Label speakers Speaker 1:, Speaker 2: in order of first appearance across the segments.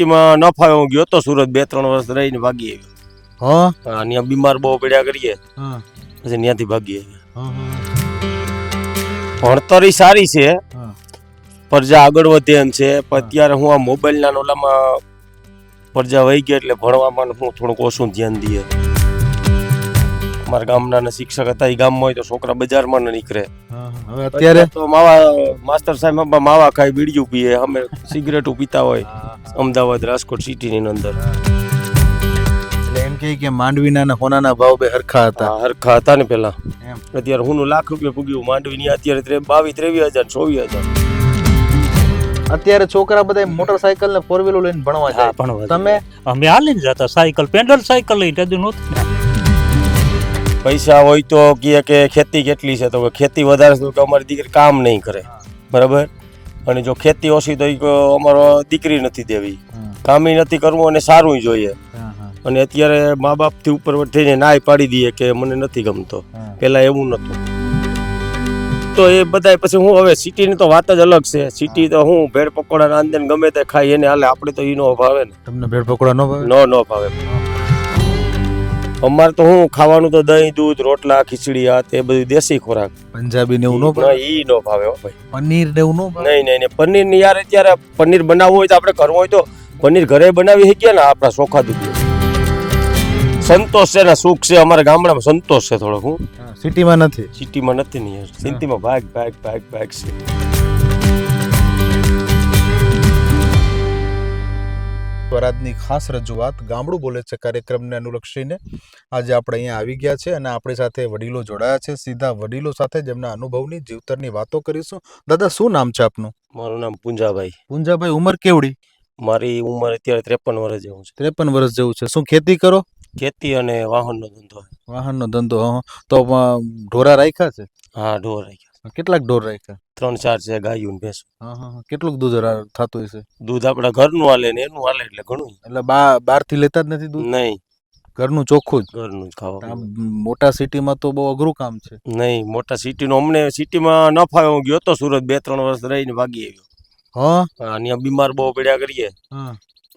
Speaker 1: સિટીમાં ન હું ગયો તો સુરત બે ત્રણ વર્ષ રહીને ભાગી આવ્યો.
Speaker 2: હા?
Speaker 1: ત્યાં બીમાર બહુ પડ્યા કરીએ. પછી ત્યાંથી ભાગી આવ્યા. ભણતરી સારી છે. પ્રજા આગળ વધે એમ છે. પણ અત્યારે હું આ મોબાઈલના નોલામાં ઓલામાં પ્રજા વહી ગઈ એટલે ભણવામાં હું થોડુંક ઓછું ધ્યાન દઈએ. અમારા ગામના ના શિક્ષક હતા એ ગામમાં હોય તો છોકરા બજારમાં ન નીકળે.
Speaker 2: હવે અત્યારે?
Speaker 1: તો માવા માસ્તર સાહેબ માવા ખાઈ બીડીયું પીએ અમે સિગરેટો પીતા હોય અમદાવાદ રાજકોટ સિટીની અંદર.
Speaker 2: એટલે એમ કહે કે માંડવીના ને હોનાના ભાવ બે હરખા હતા.
Speaker 1: હરખા હતા ને પેલા. અત્યારે હું લાખ રૂપિયા પૂગ્યું માંડવીની અત્યારે ત્રે- બાવીસ ત્રેવીસ હજાર ચોવીસ હજાર.
Speaker 2: અત્યારે છોકરા બધા મોટરસાયકલ ને ફોર વ્હીલર લઈને ભણવા જાય.
Speaker 3: ભણવા
Speaker 2: તમે?
Speaker 3: અમે હાલીને જતા સાયકલ પેડલ સાયકલ લઈને નહોતી.
Speaker 1: પૈસા હોય તો કહે કે ખેતી કેટલી છે તો ખેતી વધારે છે તો અમારી દીકરી કામ નહીં કરે. બરાબર? અને જો ખેતી ઓછી તો અમારો દીકરી નથી દેવી. કામી નથી કરવું અને સારું જોઈએ. અને અત્યારે મા બાપથી ઉપર થઈને નાય પાડી દઈએ કે મને નથી ગમતો. પહેલાં એવું નહોતું તો એ બધાય પછી હું હવે સિટીની તો વાત જ અલગ છે. સિટી તો હું ભેળ પકોડા અંદર ગમે તે ખાઈ એને હાલે. આપણે તો ઈ નો ભાવે ને.
Speaker 2: તમને ભેળ પકોડા નો ભાવે?
Speaker 1: નો નો ભાવે. અમારે તો હું ખાવાનું તો દહીં દૂધ રોટલા ખીચડી આ તે બધું દેશી ખોરાક.
Speaker 2: પંજાબી ને એવું ન ભાવે?
Speaker 1: ઈ નો ભાવે હો ભાઈ.
Speaker 2: પનીર ને એવું ન ભાવે?
Speaker 1: નહીં નહીં નહીં પનીરની યાર અત્યારે પનીર બનાવવું હોય તો આપણે કરવું હોય તો પનીર ઘરે બનાવી શકીએ ને આપણા ચોખા દૂધ સંતોષ છે ને સુખ છે અમારા ગામડામાં સંતોષ છે થોડોક હું.
Speaker 2: સિટીમાં નથી?
Speaker 1: સિટીમાં નથી ને યાર. સિટીમાં ભાગ ભાગ ભાગ ભાગ છે.
Speaker 2: સ્વરાજની ખાસ રજૂઆત ગામડું બોલે છે કાર્યક્રમને અનુલક્ષીને આજે આપણે અહીંયા આવી ગયા છે અને આપણી સાથે વડીલો જોડાયા છે. સીધા વડીલો સાથે જેમના અનુભવની જીવતરની વાતો કરીશું. દાદા શું નામ છે આપનું?
Speaker 1: મારું નામ પુંજાભાઈ.
Speaker 2: પુંજાભાઈ ઉંમર કેવડી?
Speaker 1: મારી ઉંમર અત્યારે ત્રેપન વર્ષ જેવું છે.
Speaker 2: ત્રેપન વર્ષ જેવું છે. શું ખેતી કરો?
Speaker 1: ખેતી અને વાહનનો ધંધો.
Speaker 2: વાહનનો ધંધો. તો ઢોરા રાખ્યા છે?
Speaker 1: હા ઢોર રાખ્યા.
Speaker 2: કેટલાક ઢોર રાખ્યા?
Speaker 1: ત્રણ ચાર છે ગાયું ને ભેંસો.
Speaker 2: હા હા કેટલું દૂધ થતું હશે?
Speaker 1: દૂધ આપણા ઘરનું હાલે ને એનું હાલે એટલે ઘણું
Speaker 2: એટલે બા બહારથી લેતા જ નથી દૂધ?
Speaker 1: નહીં.
Speaker 2: ઘરનું ચોખ્ખું જ?
Speaker 1: ઘરનું જ ખાવા
Speaker 2: મોટા સિટીમાં તો બહુ અઘરું કામ છે.
Speaker 1: નહીં મોટા સિટીનો અમને સિટીમાં ન ફાવે હું ગયો તો સુરત બે ત્રણ વર્ષ રહીને ભાગી આવ્યો.
Speaker 2: હા?
Speaker 1: હા બીમાર બહુ પડ્યા કરીએ.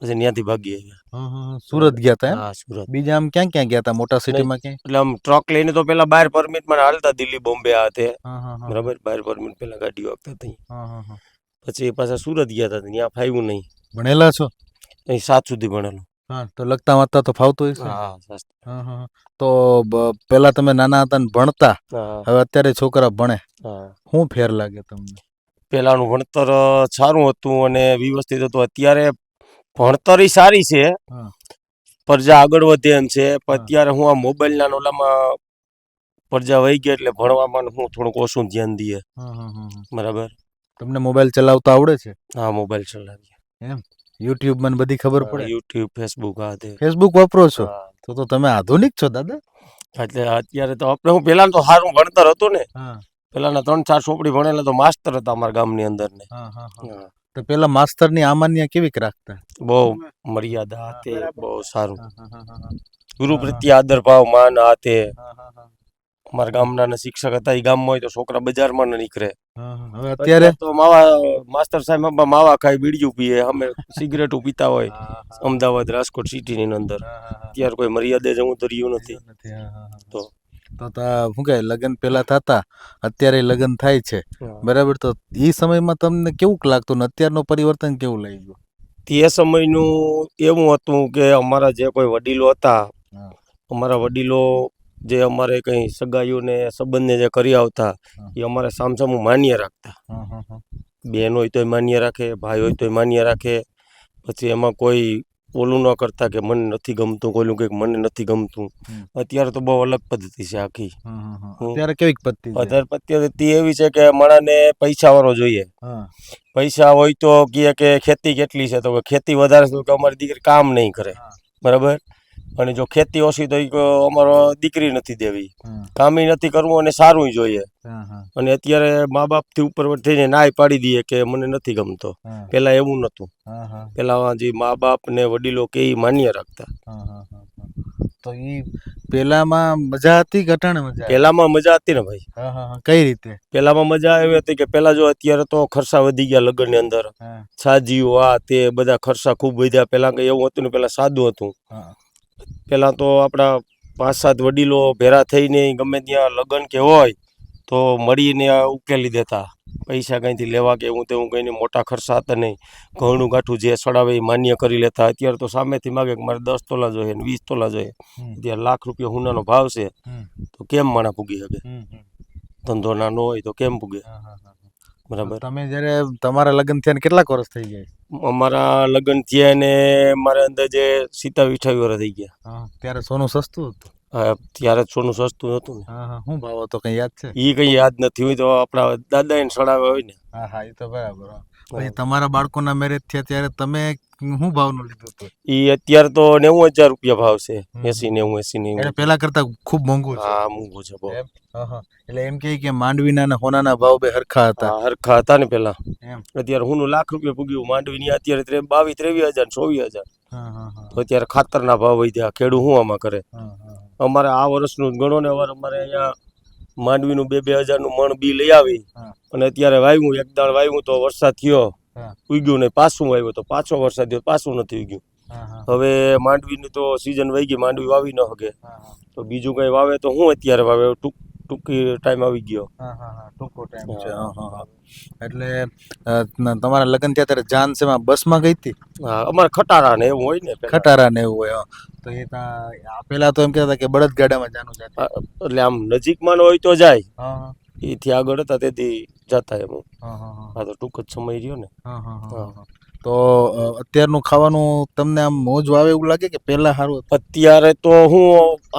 Speaker 1: પછી ત્યાંથી ભાગી આવ્યા.
Speaker 2: સુરત ગયા હતા
Speaker 1: હા સુરત.
Speaker 2: બીજા આમ ક્યાં ક્યાં ગયા હતા મોટા સિટીમાં ક્યાં
Speaker 1: એટલે આમ ટ્રક લઈને તો પેલા બહાર પરમિટમાં હાલતા દિલ્હી બોમ્બે આ તે. બરાબર? બહાર પરમિટ પેલા ગાડી વાગતા હતા. પછી પાછા સુરત ગયા હતા ત્યાં ફાવ્યું નહીં.
Speaker 2: ભણેલા છો?
Speaker 1: અહીં સાત સુધી ભણેલું.
Speaker 2: હા તો લગતા વાંચતા તો ફાવતો
Speaker 1: હા.
Speaker 2: તો પેલા તમે નાના હતા ને ભણતા હવે અત્યારે છોકરા ભણે. શું ફેર લાગે તમને?
Speaker 1: પેલાનું ભણતર સારું હતું અને વ્યવસ્થિત હતું. અત્યારે ભણતરી સારી છે. પ્રજા આગળ વધે એમ છે પણ અત્યારે હું આ મોબાઈલના ના ઓલામાં પ્રજા વહી ગઈ એટલે ભણવામાં હું થોડુંક ઓછું ધ્યાન દઈએ. બરાબર.
Speaker 2: તમને મોબાઈલ ચલાવતા આવડે છે?
Speaker 1: હા મોબાઈલ ચલાવીએ.
Speaker 2: યુટ્યુબમાં બધી ખબર પડે.
Speaker 1: યુટ્યુબ ફેસબુક આ તે.
Speaker 2: ફેસબુક વાપરો છો? તો તો તમે આધુનિક છો દાદા?
Speaker 1: એટલે અત્યારે તો આપણે હું પેલા તો સારું ભણતર હતું ને. પેલાના ત્રણ ચાર ચોપડી ભણેલા તો માસ્તર હતા અમારા ગામની અંદર ને
Speaker 2: હા. હા. તો પેલા માસ્તરની આમાન્ય કેવીક રાખતા
Speaker 1: બહુ મર્યાદા આ બહુ સારું. ગુરુ પ્રત્યે આદર ભાવ માન આ તે. અમારા ગામના ને શિક્ષક હતા એ ગામમાં હોય તો છોકરા બજારમાં ન નીકળે
Speaker 2: અત્યારે
Speaker 1: તો માવા માસ્તર સાહેબ માવા ખાઈ બીડીયું પીએ અમે સિગરેટો પીતા હોય. અમદાવાદ રાજકોટ સિટીની અંદર
Speaker 2: હા, હા, હા.
Speaker 1: અત્યારે કોઈ મર્યાદે જવું તો રહ્યું નથી
Speaker 2: નથી, હા, હા, હા.
Speaker 1: તો.
Speaker 2: તો શું કહે લગ્ન પેલા થતા અત્યારે લગ્ન થાય છે. બરાબર? તો એ સમયમાં તમને કેવું લાગતું ને અત્યારનું પરિવર્તન કેવું લઈ ગયું?
Speaker 1: તે સમયનું એવું હતું કે અમારા જે કોઈ વડીલો હતા અમારા વડીલો જે અમારે કંઈ સગાઈઓને સંબંધને જે કરી આવતા એ અમારે સામસામું માન્ય રાખતા. બેન હોય તોય માન્ય રાખે ભાઈ હોય તોય માન્ય રાખે. પછી એમાં કોઈ ઓલું ન કરતા કે મને નથી ગમતું કોઈનું કંઈક મને નથી ગમતું. અત્યારે તો બહુ અલગ પદ્ધતિ છે આખી.
Speaker 2: અત્યારે કેવી પદ્ધતિ વધારે
Speaker 1: અત્યારે પદ્ધતિ એવી છે કે માણસને પૈસા વાળો જોઈએ પૈસા હોય તો કહે કે ખેતી કેટલી છે? તો ખેતી વધારે તો અમારી દીકરી કામ નહીં કરે. બરાબર? અને જો ખેતી ઓછી તો અમારો દીકરી નથી દેવી. કામી નથી કરવું અને સારું જોઈએ. અને અત્યારે મા બાપથી ઉપર થઈને નાય પાડી દઈએ કે મને નથી ગમતો. પેલા એવું નતું.
Speaker 2: હા,
Speaker 1: જે મા બાપ ને વડીલો કે માન્ય રાખતા.
Speaker 2: તો એ પેલામાં મજા હતી ઘટાણે મજા?
Speaker 1: પેલામાં મજા હતી ને ભાઈ.
Speaker 2: કઈ રીતે?
Speaker 1: પેલામાં મજા એવી હતી કે પેલા જો અત્યારે તો ખર્ચા વધી ગયા લગ્નની અંદર.
Speaker 2: હા.
Speaker 1: સાજીઓ આ તે બધા ખર્ચા ખૂબ વધ્યા. પેલા કઈ એવું હતું ને પેલા સાદું હતું. પેલા તો આપણા પાંચ સાત વડીલો ભેરા થઈને ગમે ત્યાં લગ્ન કે હોય તો મળીને ઉકેલી દેતા. પૈસા કંઈથી લેવા કે હું તેવું કંઈને મોટા ખર્ચા હતા નહીં. ઘઉંનું ગાંઠું જે સડાવે એ માન્ય કરી લેતા. અત્યારે તો સામેથી માગે કે મારે દસ તોલા જોઈએ ને વીસ તોલા જોઈએ. અત્યારે લાખ રૂપિયા હુનાનો ભાવ છે. તો કેમ માણા પૂગી શકે. ધંધો નાનો હોય તો કેમ પૂગે. બરાબર.
Speaker 2: તમે જ્યારે તમારા લગ્ન થયા ને કેટલાક વર્ષ થઈ ગયા?
Speaker 1: અમારા લગ્ન થયા ને મારે અંદાજે સિત્તાવીસ અઠાવી વર્ષ થઈ ગયા.
Speaker 2: ત્યારે સોનું સસ્તું હતું?
Speaker 1: ત્યારે સોનું સસ્તું હતું ને.
Speaker 2: શું ભાવ હતો કઈ યાદ છે?
Speaker 1: એ કઈ યાદ નથી હોય તો આપણા દાદા એને સડાવે હોય ને.
Speaker 2: હા હા એ તો બરાબર. પછી તમારા બાળકોના મેરેજ થયા ત્યારે તમે શું ભાવનું લીધું હતું?
Speaker 1: અત્યારે તો નેવું હજાર રૂપિયા ભાવ છે. એસી નેવું એસી નેવું.
Speaker 2: પેલા કરતા ખૂબ મોંઘું છે.
Speaker 1: હા મોંઘું છે બહુ?
Speaker 2: હા, હા. એટલે એમ કહે કે માંડવીના અને હોનાના ભાવ બે હરખા હતા.
Speaker 1: હરખા હતા ને પેલા અત્યારે હું લાખ રૂપિયા પૂગ્યું માંડવી ની અત્યારે બાવીસ ત્રેવીસ હજાર ચોવીસ હજાર.
Speaker 2: હા હા હા.
Speaker 1: તો અત્યારે ખાતરના ભાવ વધ્યા. ખેડૂ શું આમાં કરે?
Speaker 2: હા, હા.
Speaker 1: અમારે આ વર્ષનું ગણો ને વાર અમારે અહીંયા માંડવીનું બે બે હજારનું મણ બી લઈ આવી અને અત્યારે વાવ્યું એક દાળ વાવ્યું તો વરસાદ થયો. ઉગ્યું નહીં પાછું વાવ્યું તો પાછો વરસાદ થયો પાછું નથી ઉગ્યું. હવે માંડવીની તો સિઝન વહી ગઈ માંડવી વાવી ન શકે. તો બીજું કઈ વાવે તો હું અત્યારે વાવે ટૂંક ટૂંકી ટાઈમ આવી ગયો
Speaker 2: હા, હા, હા. ટૂંકો ટાઈમ છે હા, હા, હા. એટલે તમારા લગ્ન થયા ત્યારે જાન સેવા બસમાં ગઈ હતી
Speaker 1: હા અમારે ખટારા ને એવું હોય ને
Speaker 2: ખટારા ને એવું હોય. તો એ પેલા તો એમ કહેતા હતા કે બળદ ગાડામાં જાનું
Speaker 1: જાય એટલે આમ નજીકમાં હોય તો જાય
Speaker 2: હા
Speaker 1: એથી આગળ હતા તેથી જતા એમ
Speaker 2: હા હા હા
Speaker 1: તો ટૂંક જ સમય રહ્યો ને
Speaker 2: હા, હા. હા. તો અત્યારનું ખાવાનું તમને આમ મોજ આવે એવું લાગે કે પહેલા સારું
Speaker 1: અત્યારે તો હું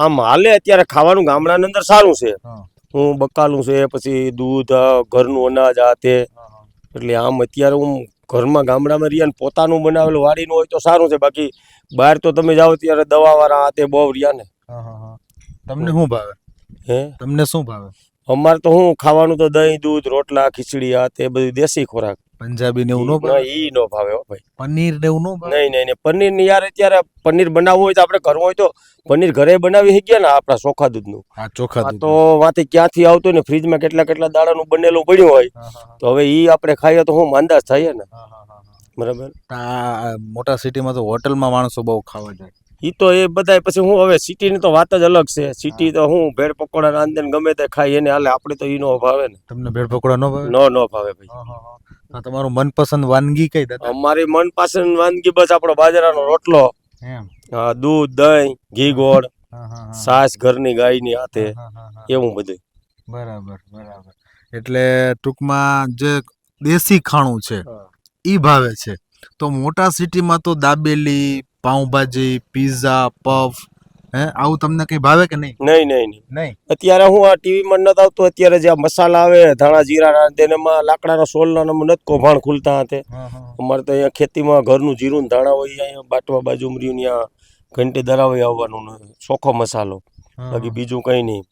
Speaker 1: આમ હાલે અત્યારે ખાવાનું ગામડાની અંદર સારું છે.
Speaker 2: હું.
Speaker 1: બકાલું છે પછી દૂધ ઘરનું અનાજ આ તે. એટલે આમ અત્યારે હું ઘરમાં ગામડામાં રહ્યા ને પોતાનું બનાવેલું વાડીનું હોય તો સારું છે. બાકી બહાર તો તમે જાઓ ત્યારે દવાવાળા આ તે બહુ રહ્યા ને.
Speaker 2: તમને શું ભાવે?
Speaker 1: હે?
Speaker 2: તમને શું ભાવે?
Speaker 1: અમારે તો હું ખાવાનું તો દહીં દૂધ રોટલા ખીચડી આ તે બધી દેશી ખોરાક.
Speaker 2: પંજાબી ને એવું ન ભાવે?
Speaker 1: ઈ નો ભાવે હો ભાઈ.
Speaker 2: પનીર ને એવું ન ભાવે?
Speaker 1: નહીં નહીં પનીરની યાર અત્યારે પનીર બનાવવું હોય તો આપણે ઘર હોય તો પનીર ઘરે બનાવી શકીએ ને આપણા ચોખા દૂધનું.
Speaker 2: હા ચોખા દૂધ
Speaker 1: તો વાથી ક્યાંથી આવતું ને ફ્રીજમાં કેટલા કેટલા દાડાનું બનેલું પડ્યું હોય. તો હવે ઈ આપણે ખાઈએ તો હું માંદા થાય ને. બરાબર?
Speaker 2: મોટા સિટીમાં તો હોટલમાં માણસો બહુ ખાવા જાય.
Speaker 1: ઈ તો એ બધાય પછી હું હવે સિટીની તો વાત જ અલગ છે. સિટી તો હું. ભેળ પકોડા રાંધે ને ગમે તે ખાય એને હાલે. આપણે તો ઈ નો ભાવે ને.
Speaker 2: તમને ભેળ પકોડા નો ભાવે?
Speaker 1: નો નો ભાવે ભાઈ.
Speaker 2: તમારું મનપસંદ વાનગી કઈ દાદા?
Speaker 1: અમારી મનપસંદ વાનગી બસ આપણો બાજરાનો રોટલો
Speaker 2: એમ.
Speaker 1: દૂધ દહીં ઘી ગોળ સાસ ઘરની ગાયની હાથે. એવું બધું
Speaker 2: બરાબર બરાબર. એટલે ટૂંકમાં જે દેશી ખાણું છે. ઈ ભાવે છે. તો મોટા સિટીમાં તો દાબેલી પાઉંભાજી પીઝા પફ હે? આવું તમને કઈ ભાવે કે નહીં?
Speaker 1: નહીં નહીં નહીં. અત્યારે હું આ ટીવીમાં નથી આવતો અત્યારે જે મસાલા આવે ધાણા જીરા રાંધે ને લાકડાના સોલના નમ નથી કોભાણ ખુલતા હતા અમારે તો અહીંયા ખેતીમાં ઘરનું જીરું ને ધાણા હોય અહીંયા બાટવા બાજુ મર્યું ત્યાં ઘંટે દરાવે આવવાનું ને ચોખ્ખો મસાલો. બાકી બીજું કઈ નહીં.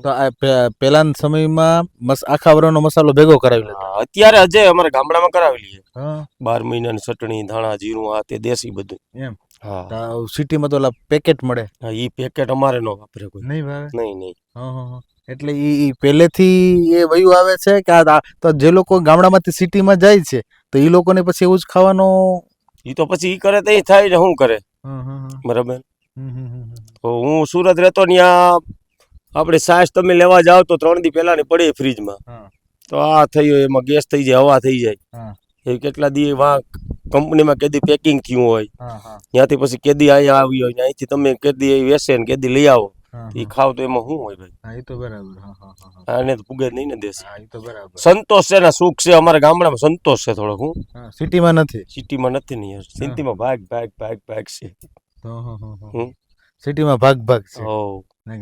Speaker 2: તો આ પે- પેલાના સમયમાં આખા વરણનો મસાલો ભેગો કરાવી લેતા.
Speaker 1: અત્યારે હજે અમારે ગામડામાં કરાવેલી લઈએ
Speaker 2: બાર
Speaker 1: બાર મહિનાની ચટણી ધાણા જીરું આ તે દેશી બધું.
Speaker 2: એમ. સિટીમાં તો ઓલા પેકેટ મળે.
Speaker 1: એ ઈ પેકેટ અમારે ન વાપરે કોઈ.
Speaker 2: નહીં ભાવે?
Speaker 1: નહીં નહીં.
Speaker 2: એટલે ઈ ઈ પહેલેથી એ વયું આવે છે કે આ તો જે લોકો ગામડામાંથી સિટીમાં જાય છે તો એ લોકોને પછી એવું જ ખાવાનો
Speaker 1: ઈ તો પછી ઈ કરે તો ઈ થાય ને શું કરે? બરાબર? તો હું સુરત રહેતો ત્યાં આપણે સાસ તમે લેવા જાવ તો ત્રણ દી પહેલાની પડે ફ્રીજમાં. તો આ થઈ એમાં ગેસ થઈ જાય હવા થઈ જાય. એ કેટલા દી વાં કંપનીમાં કેદી પેકિંગ થયું હોય ત્યાંથી પછી કેદી અહીંયા આવી હોય અહીંથી તમે કેદી વેસે ને કેદી લઈ આવો. એ ખાવ તો એમાં શું હોય ભાઈ?
Speaker 2: એ તો બરાબર
Speaker 1: આને તો પુગે નહીં ને દેશ.
Speaker 2: તો બરાબર.
Speaker 1: સંતોષ છે ને સુખ છે અમારા ગામડામાં સંતોષ છે થોડોક હું.
Speaker 2: સિટીમાં નથી?
Speaker 1: સિટીમાં નથી ને યાર સિટીમાં ભાગ ભાગ ભાગ ભાગ છે.
Speaker 2: સિટીમાં ભાગ ભાગ છે.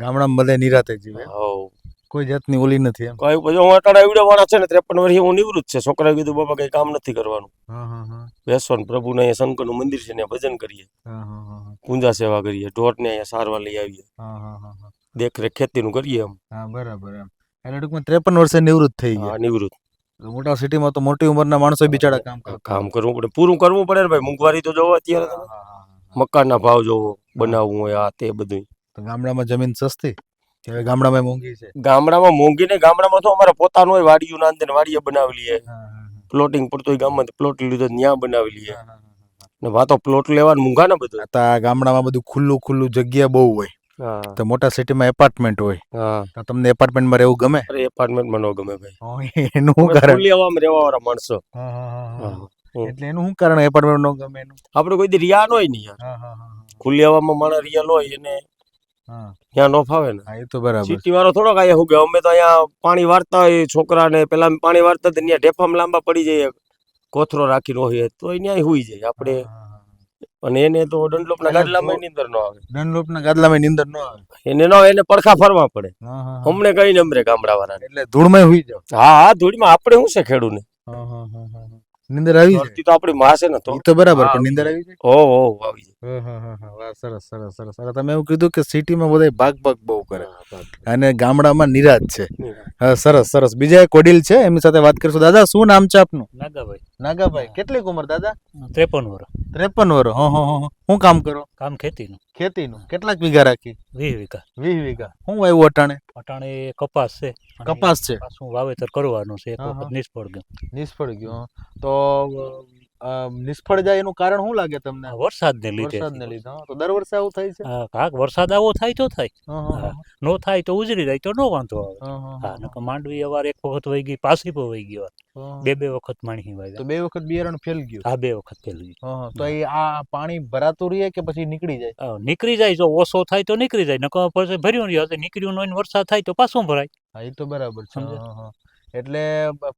Speaker 2: ગામડામાં બધા નિરાતે જીવે.
Speaker 1: હો
Speaker 2: કોઈ જાતની ઓલી નથી એમ.
Speaker 1: કોઈ પછી હું અટાણા વીડિયો વાળા છે ને ત્રેપન વર્ષે હું નિવૃત્ત છે. છોકરાએ કીધું બાબા કઈ કામ નથી કરવાનું.
Speaker 2: હા હા હા.
Speaker 1: બેસવાનું પ્રભુને અહીંયા શંકરનું મંદિર છે ને ભજન કરીએ.
Speaker 2: હા હા હા હા.
Speaker 1: પૂજા સેવા કરીએ ઢોરને અહીંયા સારવાર લઈ આવીએ.
Speaker 2: હા હા હા હા.
Speaker 1: દેખરેખ ખેતીનું કરીએ એમ.
Speaker 2: હા બરાબર એમ. એટલે ટૂંકમાં ત્રેપન વર્ષે નિવૃત્ત થઈ ગયા.
Speaker 1: નિવૃત્ત.
Speaker 2: મોટા સિટીમાં તો મોટી ઉંમરના માણસો બિચારા કામ
Speaker 1: કામ કરવું પડે. પૂરું કરવું પડે ને ભાઈ. મોંઘવારી તો જોવો અત્યારે. મકાનના ભાવ જોવો બનાવવું હોય આ તે બધું
Speaker 2: ગામડામાં જમીન સસ્તી? હવે ગામડામાં મોંઘી છે?
Speaker 1: ગામડામાં મોંઘી ને ગામડામાં તો અમારે પોતાનું હોય વાડીયું ના અંદર વાડીએ બનાવેલી છે. પ્લોટિંગ પડતું ગામમાં પ્લોટ લીધો ત્યાં બનાવેલી છે. ને વાતો પ્લોટ લેવા મૂંઘા ને બધું.
Speaker 2: તો આ ગામડામાં બધું ખુલ્લું ખુલ્લું જગ્યા બહુ હોય. તો મોટા સિટીમાં એપાર્ટમેન્ટ હોય. તો તમને એપાર્ટમેન્ટમાં રહેવું ગમે?
Speaker 1: અરે એપાર્ટમેન્ટ ન ગમે ભાઈ.
Speaker 2: એનું કારણ?
Speaker 1: લેવામાં રહેવા વાળા માણસો
Speaker 2: એટલે એનું શું કારણ? એપાર્ટમેન્ટ ન ગમે એનું?
Speaker 1: આપણે કોઈ દી રિયા ન હોય ને યાર. ખુલ્લી હવામાં માણસ રિયલ હોય એને ત્યાં ન ફાવે ને.
Speaker 2: એ તો બરાબર.
Speaker 1: સિટી વાળો થોડોક અહીંયા હું કે અમે તો અહીંયા પાણી વારતા હોય છોકરાને પેલા પાણી વારતા ત્યાં ઢેફામ લાંબા પડી જાય કોથરો રાખી હોય તો અહીંયા હુઈ જાય આપણે. અને એને તો દંડલોપના
Speaker 2: ગાદલામાં
Speaker 1: નીંદર ન આવે.
Speaker 2: ડનલોપના ગાદલામાં નીંદર ન આવે.
Speaker 1: એને નો એને પડખા ફરવા પડે. અમને કઈ નંબરે ગામડા વાળા
Speaker 2: એટલે ધૂળમાં હુઈ જાવ
Speaker 1: હા હા ધૂળમાં. આપણે શું છે ખેડૂને
Speaker 2: નીંદર આવી
Speaker 1: ધરતી તો આપણી માં છે ને તો.
Speaker 2: તો બરાબર. પણ નિંદર આવી છે?
Speaker 1: ઓ ઓ આવી
Speaker 2: વાહ, સરસ સરસ સરસ. તમે એવું કીધું કે સિટીમાં બધા ભાગ ભાગ બહુ કરે. અને ગામડામાં નિરાજ છે. હા સરસ સરસ. બીજા એક વડીલ છે? એમની સાથે વાત કરીશું. દાદા શું નામ છે આપનું?
Speaker 3: નાગાભાઈ.
Speaker 2: નાગાભાઈ કેટલી ઉંમર દાદા?
Speaker 3: ત્રેપન વર્ષ
Speaker 2: ત્રેપન વર્ષ હા હા હા હું. કામ કરો?
Speaker 3: કામ ખેતીનું.
Speaker 2: ખેતીનું. કેટલાક વીઘા રાખી?
Speaker 3: વીસ વીઘા.
Speaker 2: વીસ વીઘા. શું વાવ્યું અટાણે?
Speaker 3: અટાણે કપાસ છે.
Speaker 2: કપાસ છે.
Speaker 3: શું વાવેતર કરવાનું છે એક વખત નિષ્ફળ ગયું.
Speaker 2: નિષ્ફળ ગયું તો નિષ્ફળ જાય એનું કારણ શું લાગે તમને?
Speaker 3: વરસાદને લીધે
Speaker 2: વરસાદને લીધે તો દર વર્ષે આવું થાય છે?
Speaker 3: કાક વરસાદ આવો થાય તો થાય.
Speaker 2: હં, હં,
Speaker 3: હા.
Speaker 2: હં.
Speaker 3: નો થાય તો ઉજળી જાય તો નો વાંધો આવે.
Speaker 2: હં, હં,
Speaker 3: હા નકર માંડવી અવાર એક વખત વહી ગઈ પાછી પણ વહી ગઈ બે બે વખત માણી
Speaker 2: તો બે વખત બિયારણ ફેલ ગયું?
Speaker 3: આ બે વખત ફેલ
Speaker 2: હં, હં. તો એ આ પાણી ભરાતું રહે કે પછી નીકળી જાય?
Speaker 3: નીકળી જાય જો ઓછો થાય તો નીકળી જાય નકર પછી ભર્યું રહ્યો નીકળ્યું નહીં વરસાદ થાય તો પાછું ભરાય.
Speaker 2: હા એ તો બરાબર છે? હં, હં, હં. એટલે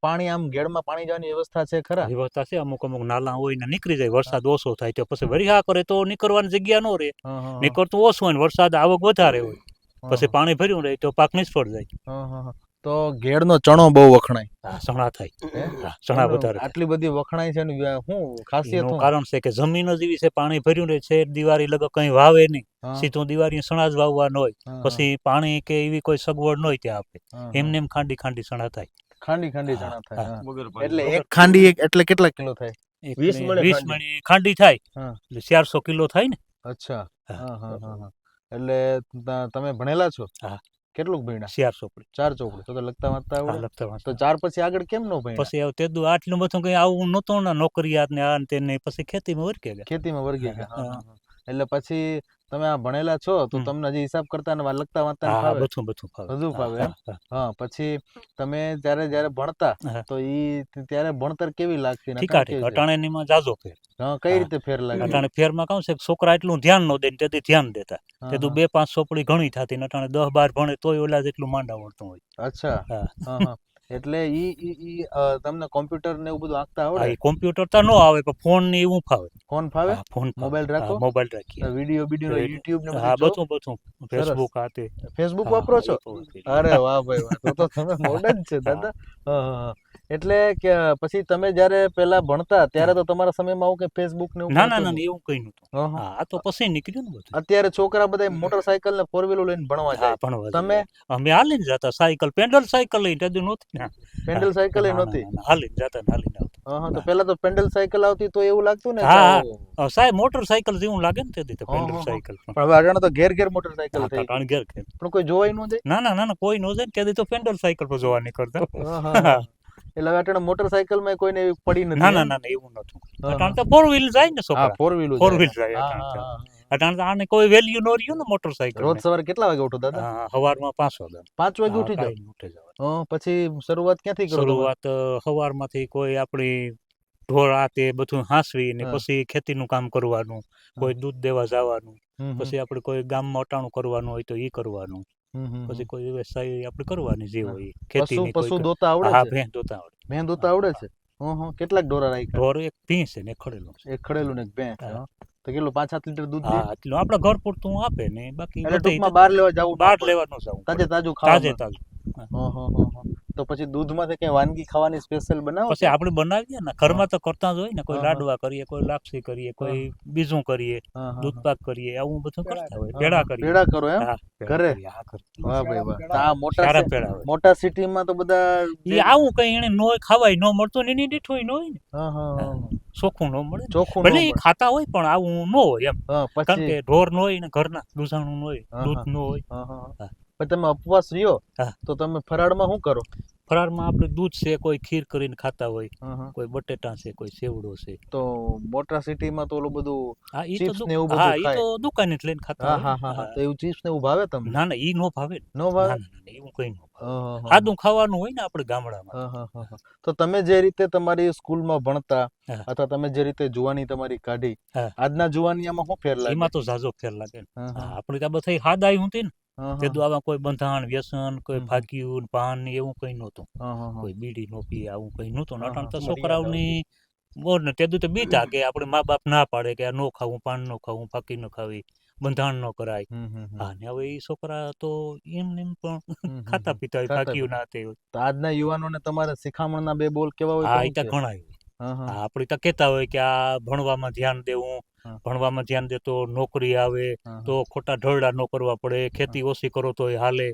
Speaker 2: પાણી આમ ઘેડમાં પાણી જવાની વ્યવસ્થા છે ખરા?
Speaker 3: વ્યવસ્થા છે. અમુક અમુક નાલા હોય ને નીકળી જાય વરસાદ ઓછો થાય તો પછી વરી હા કરે તો નીકળવાની જગ્યા ન રહે. નીકળતું ઓછું હોય વરસાદ આવક વધારે હોય. પછી પાણી ભર્યું રહે તો પાક નિષ્ફળ જાય.
Speaker 2: તો ઘેડનો ચણો બહુ વખણાય.
Speaker 3: ચણા થાય? ચણા વધારે
Speaker 2: આટલી બધી વખણાય છે ને શું ખાસિયત
Speaker 3: કારણ છે કે જમીન જ એવી છે પાણી ભર્યું રહે છે દિવાળી લગ કઈ વાવે નહીં. સીધું દિવાળી સણા જ વાવવાનો હોય. પછી પાણી કે એવી કોઈ સગવડ ન હોય ત્યાં આપે. એમને એમ ખાંડી ખાંડી સણા થાય.
Speaker 2: ખાંડી ખાંડી ચણા થાય એટલે. એક ખાંડી એક એટલે કેટલા કિલો થાય?
Speaker 1: વીસ. મણી ખાંડી.
Speaker 3: થાય. એટલે ચારસો કિલો થાય ને.
Speaker 2: અચ્છા.
Speaker 3: હા.
Speaker 2: હા, હા, હા, હા. એટલે તમે ભણેલા છો?
Speaker 3: હા.
Speaker 2: કેટલું ભણ્યા?
Speaker 3: ચાર ચોપડી
Speaker 2: ચાર ચોપડી. તો તો લખતા વાંચતા આવડે.
Speaker 3: લગતા લખતા
Speaker 2: તો ચાર પછી આગળ કેમ નો ભણ્યા?
Speaker 3: પછી તે દુ આટલું બધું કઈ આવું નહોતું ને નોકરિયાત ને આ ને તે ને પછી ખેતીમાં વર્ગે ગયા.
Speaker 2: ખેતીમાં વર્ગે ગયા. એટલે પછી તમે આ ભણેલા છો તો તમને હજી હિસાબ કરતા લખતા વાંચતા ફાવે?
Speaker 3: બધું બધું ફાવે.
Speaker 2: બધું ફાવે
Speaker 3: હા,
Speaker 2: પછી તમે જ્યારે જ્યારે ભણતા તો ઈ ત્યારે ભણતર કેવી લાગતી અટાણે
Speaker 3: માં જાજો ફેર.
Speaker 2: હા કઈ રીતે ફેર લાગે?
Speaker 3: અટાણે ફેરમાં કહું છે કે છોકરા એટલું ધ્યાન ન દે ને તેથી ધ્યાન દેતા. તે
Speaker 2: તું
Speaker 3: બે પાંચ ચોપડી ઘણી થતી અટાણે દસ બાર ભણે તોય ઓલા જેટલું માંડા વળતું હોય.
Speaker 2: અચ્છા.
Speaker 3: હા
Speaker 2: હા. એટલે ઈ ઈ તમને કોમ્પ્યુટર ને એવું બધું આંકતા આવડે?
Speaker 3: કોમ્પ્યુટર તો ન આવે પણ ફોન ને એવું ફાવે.
Speaker 2: ફોન ફાવે?
Speaker 3: ફોન
Speaker 2: મોબાઈલ રાખો?
Speaker 3: મોબાઈલ રાખીએ.
Speaker 2: વિડિયો વિડિયો યુટ્યુબ ને
Speaker 3: હા
Speaker 2: બધું
Speaker 3: બધું ફેસબુક આતે
Speaker 2: ફેસબુક વાપરો છો. અરે વાહ ભાઈ વાહ તો તો તમે મોડર્ન છે દાદા. એટલે કે પછી તમે જ્યારે પેલા ભણતા ત્યારે તો તમારા સમયમાં આવું કે ફેસબુક ને
Speaker 3: ના ના ના એવું કઈ નતું
Speaker 2: હા,
Speaker 3: તો પછી નીકળ્યું ને બધું.
Speaker 2: અત્યારે છોકરા બધા મોટરસાયકલ ને ફોર વ્હીલર લઈને ભણવા જાય.
Speaker 3: ભણવા
Speaker 2: તમે?
Speaker 3: અમે હાલીને જતા સાયકલ પેન્ડલ સાયકલ લઈને તેદી નહોતી.
Speaker 2: પેન્ડલ સાયકલ નહોતી.
Speaker 3: હાલીને જતા ને હાલીને આવતા.
Speaker 2: હા, તો પેલા તો પેન્ડલ સાયકલ આવતી તો એવું લાગતું ને
Speaker 3: હા, સાહેબ મોટર સાયકલ જેવું લાગે ને તેથી તો પેન્ડલ. સાયકલ પણ.
Speaker 2: હવે અટાણે તો ઘેર ઘેર મોટર
Speaker 3: સાયકલ
Speaker 2: થઈ ગઈ.
Speaker 3: ઘેર ઘેર.
Speaker 2: પણ કોઈ જોવાય ન જાય
Speaker 3: ના ના ના ના કોઈ ન જાય તેથી તો પેન્ડલ સાયકલ પર જોવા નીકળતા.
Speaker 2: એટલે હવે અટાણે મોટરસાયકલમાં કોઈને એવી પડી નથી
Speaker 3: ના ના ના એવું નતું અટાણે તો ફોર વ્હીલ જાય ને છોકરા.
Speaker 2: ફોર વ્હીલ
Speaker 3: ફોર વ્હીલ જાય અટાણે આને કોઈ વેલ્યુ ન રહ્યું ને મોટરસાયકલ
Speaker 2: રોજ સવારે કેટલા વાગે ઉઠો દાદા?
Speaker 3: સવારમાં પાંચ વાગે
Speaker 2: પાંચ વાગે ઉઠી
Speaker 3: જાય ઉઠી જવાનું.
Speaker 2: પછી શરૂઆત ક્યાંથી કરો
Speaker 3: શરૂઆત સવારમાંથી કોઈ આપણી ઢોર આ તે બધું હાંસવી ને. પછી ખેતીનું કામ કરવાનું કોઈ દૂધ દેવા જવાનું પછી આપણે કોઈ ગામમાં અટાણું કરવાનું હોય તો એ કરવાનું. પછી કોઈ વ્યવસાય આપણે કરવાની જે હોય ખેતી
Speaker 2: પશુ દોતા આવડે
Speaker 3: હા ભેં દોતા આવડે.
Speaker 2: ભેં દોતા આવડે છે? હં. કેટલાક ઢોરા રાખ્યા?
Speaker 3: ઢોર એક ભીં છે ને ખડેલું છે.
Speaker 2: એક ખડેલું ને એક ભેં. તો કેટલું પાંચ સાત લીટર દૂધ
Speaker 3: હા એટલું આપણા ઘર પૂરતું આપે ને બાકી
Speaker 2: એટલે ટૂંકમાં બહાર લેવા જવું
Speaker 3: બહાર લેવાનું જવું
Speaker 2: તાજે. તાજું
Speaker 3: તાજે તાજું.
Speaker 2: તો પછી દૂધમાંથી કઈ વાનગી ખાવાની સ્પેશિયલ બનાવો
Speaker 3: પછી આપણે બનાવીએ ને ઘરમાં તો કરતા જ હોય ને કોઈ. લાડવા કરીએ કોઈ લાપસી કરીએ કોઈ બીજું કરીએ દૂધ પાક કરીએ આવું બધું કરતા હોય. પેડા કરીએ.
Speaker 2: પેડા કરો એમ? ઘરે? વાહ ભાઈ વાહ. આ મોટા
Speaker 3: સારા
Speaker 2: સી-
Speaker 3: પેડા હોય.
Speaker 2: મોટા સિટીમાં તો બધા
Speaker 3: એ આવું કઈ એને નો ખાવાય નો મળતું ને એની દીઠું નો હોય ને.
Speaker 2: હા, હા, હા.
Speaker 3: ચોખ્ખું ન મળે
Speaker 2: ચોખ્ખું
Speaker 3: ભલે એ ખાતા હોય પણ આવું ન હોય એમ. કારણ કે ઢોર ન હોય ને ઘરના દૂધાણું ન હોય દૂધ ન હોય.
Speaker 2: પણ તમે ઉપવાસ રહ્યો. તો તમે ફરાળમાં શું કરો?
Speaker 3: ફરાળમાં આપણે દૂધ છે કોઈ ખીર કરીને ખાતા હોય. કોઈ બટેટા છે કોઈ સેવડો છે.
Speaker 2: તો મોટા સિટીમાં તો ઓલું બધું
Speaker 3: તો
Speaker 2: ને એવું બધું
Speaker 3: હા ઈ તો દુકાને લઈને ખાતા
Speaker 2: હા હા હા. તો એવું ચિપ્સ ને એવું ભાવે તમને?
Speaker 3: ના ના ઈ નો ભાવે નો.
Speaker 2: ભાવે?
Speaker 3: એવું કઈ નો. સાદું ખાવાનું હોય ને આપણે ગામડામાં.
Speaker 2: તો તમે જે રીતે તમારી સ્કૂલમાં ભણતા અથવા તમે જે રીતે જુવાની તમારી કાઢી. આજના જુવાનીયામાં શું ફેર લાગે?
Speaker 3: એમાં તો ઝાઝો ફેર લાગે આપણે તો આ બધા હાદાઈ હતી ને. તે
Speaker 2: હા,
Speaker 3: કોઈ બંધાણ વ્યસન કોઈ
Speaker 2: હમ.
Speaker 3: પાન એવું કઈ નહોતું.
Speaker 2: હા, હા, હા.
Speaker 3: કોઈ બીડી નો પી આવું કઈ નહોતું. નટણ તો છોકરાઓની બોર ને તે તો બીતા કે આપણે મા બાપ ના પાડે કે આ નો ખાવું પાન નો ખાવું ફાકી નો ખાવી બંધાણ નો કરાય. હા ને હવે એ છોકરા તો એમ ને એમ પણ ખાતા પીતા હોય ફાકીયું ના તે
Speaker 2: તો આજના યુવાનોને તમારે શિખામણના બે બોલ કેવા હોય
Speaker 3: હા એ તો ઘણા આપણે તો કહેતા હોય કે આ ભણવામાં ધ્યાન દેવું. ભણવામાં ધ્યાન દે તો નોકરી આવે તો ખોટા ઢળડા ન કરવા પડે ખેતી ઓછી કરો તો એ હાલે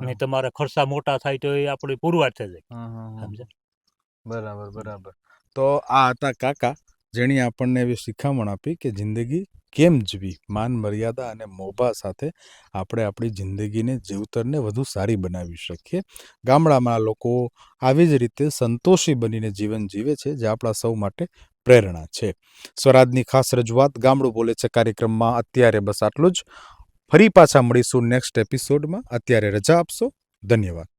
Speaker 3: ને તમારા ખર્ચા મોટા થાય તો એ આપણી પુરવાર થઈ જાય.
Speaker 2: બરાબર બરાબર. તો આ હતા કાકા જેણે આપણને એવી શિખામણ આપી કે જિંદગી કેમ જીવી માન મર્યાદા અને મોભા સાથે આપણે આપણી જિંદગીને જીવતરને વધુ સારી બનાવી શકીએ. ગામડામાં લોકો આવી જ રીતે સંતોષી બનીને જીવન જીવે છે જે આપણા સૌ માટે પ્રેરણા છે. સ્વરાજની ખાસ રજૂઆત ગામડું બોલે છે કાર્યક્રમમાં અત્યારે બસ આટલું જ. ફરી પાછા મળીશું નેક્સ્ટ એપિસોડમાં અત્યારે રજા આપશો. ધન્યવાદ.